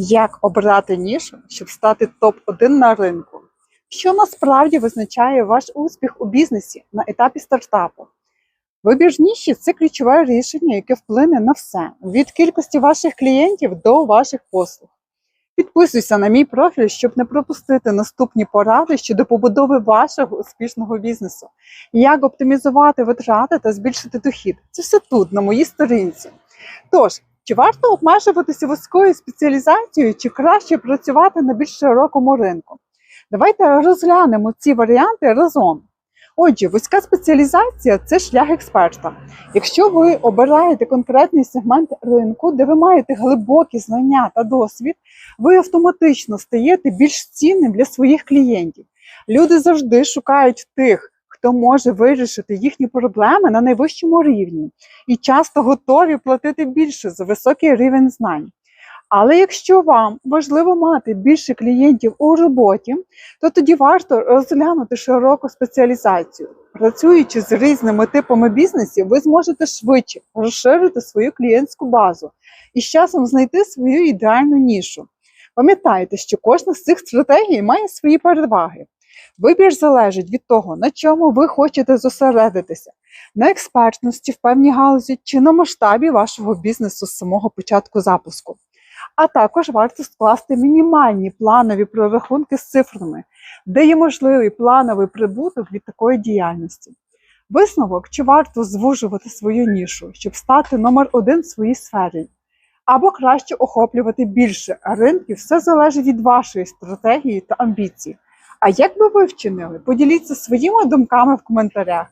Як обрати нішу, щоб стати топ-1 на ринку? Що насправді визначає ваш успіх у бізнесі на етапі стартапу? Вибір ніші це ключове рішення, яке вплине на все від кількості ваших клієнтів до ваших послуг. Підписуйся на мій профіль, щоб не пропустити наступні поради щодо побудови вашого успішного бізнесу. Як оптимізувати витрати та збільшити дохід. Це все тут, на моїй сторінці. Тож, чи варто обмежуватися вузькою спеціалізацією, чи краще працювати на більш широкому ринку? Давайте розглянемо ці варіанти разом. Отже, вузька спеціалізація це шлях експерта. Якщо ви обираєте конкретний сегмент ринку, де ви маєте глибокі знання та досвід, ви автоматично стаєте більш цінним для своїх клієнтів. Люди завжди шукають тих, хто може вирішити їхні проблеми на найвищому рівні, і часто готові платити більше за високий рівень знань. Але якщо вам важливо мати більше клієнтів у роботі, то тоді варто розглянути широку спеціалізацію. Працюючи з різними типами бізнесів, ви зможете швидше розширити свою клієнтську базу і з часом знайти свою ідеальну нішу. Пам'ятайте, що кожна з цих стратегій має свої переваги. Вибір залежить від того, на чому ви хочете зосередитися, на експертності в певній галузі чи на масштабі вашого бізнесу з самого початку запуску. А також варто скласти мінімальні планові прорахунки з цифрами, де є можливий плановий прибуток від такої діяльності. Висновок, чи варто звужувати свою нішу, щоб стати номер один в своїй сфері, або краще охоплювати більше ринків, все залежить від вашої стратегії та амбіцій. А як би ви вчинили? Поділіться своїми думками в коментарях.